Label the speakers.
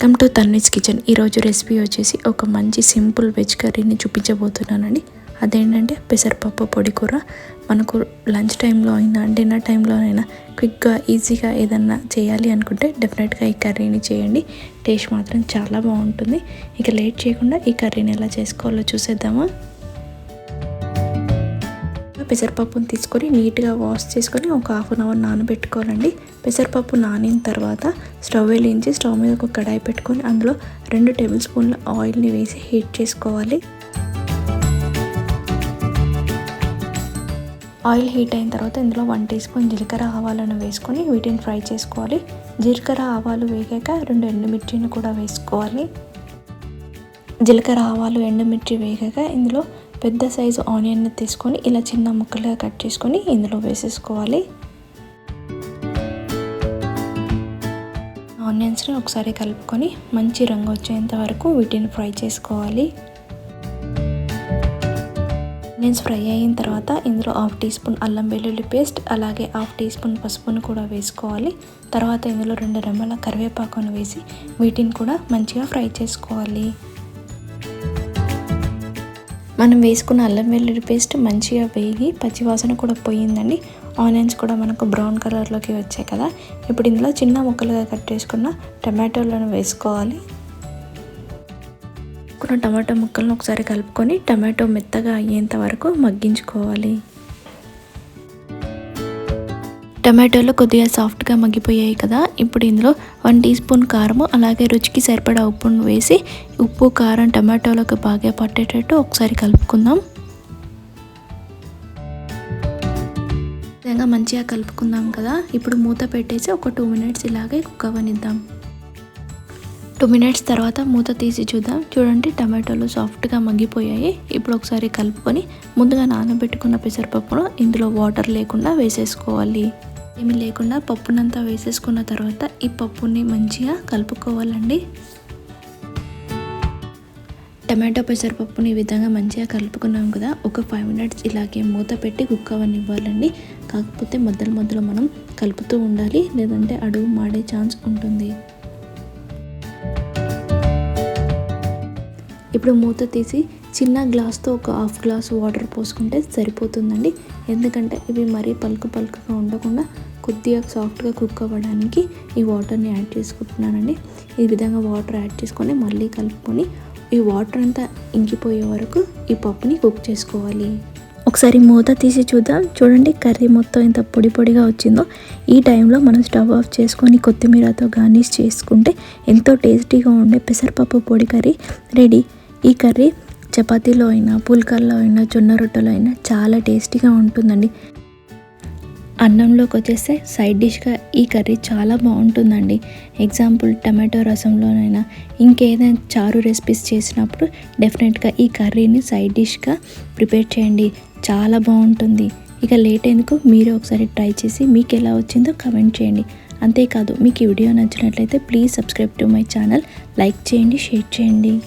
Speaker 1: Welcome to Tanvi's kitchen. ఈరోజు recipe వచ్చేసి ఒక మంచి సింపుల్ వెజ్ కర్రీని చూపించబోతున్నానండి. అదేంటంటే పెసరపప్పు పొడి కూర. మనకు లంచ్ టైంలో అయినా డిన్నర్ టైంలో అయినా క్విక్గా ఈజీగా ఏదన్నా చేయాలి అనుకుంటే డెఫినెట్గా ఈ కర్రీని చేయండి. టేస్ట్ మాత్రం చాలా బాగుంటుంది. ఇక లేట్ చేయకుండా ఈ కర్రీని ఎలా చేసుకోవాలో చూసేద్దామా? పెసరపప్పును తీసుకొని నీట్గా వాష్ చేసుకొని ఒక హాఫ్ అన్ అవర్ నానబెట్టుకోవాలండి. పెసరపప్పు నానిన తర్వాత స్టవ్ వెలిగించి స్టవ్ మీద ఒక కడాయి పెట్టుకొని అందులో రెండు టేబుల్ స్పూన్ల ఆయిల్ని వేసి హీట్ చేసుకోవాలి. ఆయిల్ హీట్ అయిన తర్వాత ఇందులో వన్ టీ స్పూన్ జీలకర్ర ఆవాలను వేసుకొని వీటిని ఫ్రై చేసుకోవాలి. జీలకర్ర ఆవాలు వేగాక రెండు ఎండుమిర్చిని కూడా వేసుకోవాలి. జీలకర్ర ఆవాలు ఎండుమిర్చి వేగాక ఇందులో పెద్ద సైజు ఆనియన్ని తీసుకొని ఇలా చిన్న ముక్కలుగా కట్ చేసుకొని ఇందులో వేసేసుకోవాలి. ఆనియన్స్ని ఒకసారి కలుపుకొని మంచి రంగు వచ్చేంత వరకు వీటిని ఫ్రై చేసుకోవాలి. ఆనియన్స్ ఫ్రై అయిన తర్వాత ఇందులో హాఫ్ టీ స్పూన్ అల్లం వెల్లుల్లి పేస్ట్ అలాగే హాఫ్ టీ స్పూన్ పసుపును కూడా వేసుకోవాలి. తర్వాత ఇందులో రెండు రెమ్మల కరివేపాకును వేసి వీటిని కూడా మంచిగా ఫ్రై చేసుకోవాలి. మనం వేసుకున్న అల్లం వెల్లుల్లి పేస్ట్ మంచిగా వేగి పచ్చివాసన కూడా పోయిందండి. ఆనియన్స్ కూడా మనకు బ్రౌన్ కలర్లోకి వచ్చాయి కదా. ఇప్పుడు ఇందులో చిన్న ముక్కలుగా కట్ చేసుకున్న టమాటోలను వేసుకోవాలి. కొన్ని టమాటో ముక్కలను ఒకసారి కలుపుకొని టమాటో మెత్తగా అయ్యేంత వరకు మగ్గించుకోవాలి. టమాటోలు కొద్దిగా సాఫ్ట్గా మగ్గిపోయాయి కదా ఇప్పుడు ఇందులో వన్ టీ స్పూన్ కారము అలాగే రుచికి సరిపడా ఉప్పును వేసి ఉప్పు కారం టమాటోలకు బాగా పట్టేటట్టు ఒకసారి కలుపుకుందాం. విధంగా మంచిగా కలుపుకుందాం కదా ఇప్పుడు మూత పెట్టేసి ఒక టూ మినిట్స్ ఇలాగే కుక్ అవ్వనిద్దాం. టూ మినిట్స్ తర్వాత మూత తీసి చూద్దాం. చూడండి టమాటోలు సాఫ్ట్గా మగ్గిపోయాయి. ఇప్పుడు ఒకసారి కలుపుకొని ముందుగా నానబెట్టుకున్న పెసరపప్పును ఇందులో వాటర్ లేకుండా వేసేసుకోవాలి. ఏమి లేకుండా పప్పునంతా వేసేసుకున్న తర్వాత ఈ పప్పుని మంచిగా కలుపుకోవాలండి. టమాటో పెసరపప్పుని ఈ విధంగా మంచిగా కలుపుకున్నాం కదా ఒక ఫైవ్ మినిట్స్ ఇలాగే మూత పెట్టి కుక్ అవ్వనివ్వాలండి కాకపోతే మధ్యలో మధ్యలో మనం కలుపుతూ ఉండాలి లేదంటే అడుగు మాడే ఛాన్స్ ఉంటుంది. ఇప్పుడు మూత తీసి చిన్న గ్లాస్తో ఒక హాఫ్ గ్లాస్ వాటర్ పోసుకుంటే సరిపోతుందండి. ఎందుకంటే ఇవి మరీ పలుకు పలుకుగా ఉండకుండా కొద్దిగా సాఫ్ట్గా కుక్ అవ్వడానికి ఈ వాటర్ని యాడ్ చేసుకుంటున్నానండి. ఈ విధంగా వాటర్ యాడ్ చేసుకొని మళ్ళీ కలుపుకొని ఈ వాటర్ అంతా ఇంకిపోయే వరకు ఈ పప్పుని కుక్ చేసుకోవాలి. ఒకసారి మూత తీసి చూద్దాం. చూడండి కర్రీ మొత్తం ఎంత పొడి పొడిగా వచ్చిందో. ఈ టైంలో మనం స్టవ్ ఆఫ్ చేసుకొని కొత్తిమీరతో గార్నిష్ చేసుకుంటే ఎంతో టేస్టీగా ఉండే పెసరపప్పు పొడి కర్రీ రెడీ. ఈ కర్రీ చపాతీలో అయినా పుల్కల్లో అయినా జొన్న రొట్టెలో అయినా చాలా టేస్టీగా ఉంటుందండి. అన్నంలోకి వచ్చేస్తే సైడ్ డిష్గా ఈ కర్రీ చాలా బాగుంటుందండి. ఎగ్జాంపుల్ టమాటో రసంలోనైనా ఇంకేదైనా చారు రెసిపీస్ చేసినప్పుడు డెఫినెట్గా ఈ కర్రీని సైడ్ డిష్గా ప్రిపేర్ చేయండి. చాలా బాగుంటుంది. ఇక లేట్ ఎందుకు? మీరు ఒకసారి ట్రై చేసి మీకు ఎలా వచ్చిందో కమెంట్ చేయండి. అంతేకాదు మీకు ఈ వీడియో నచ్చినట్లయితే please subscribe to my channel. Like చేయండి షేర్ చేయండి.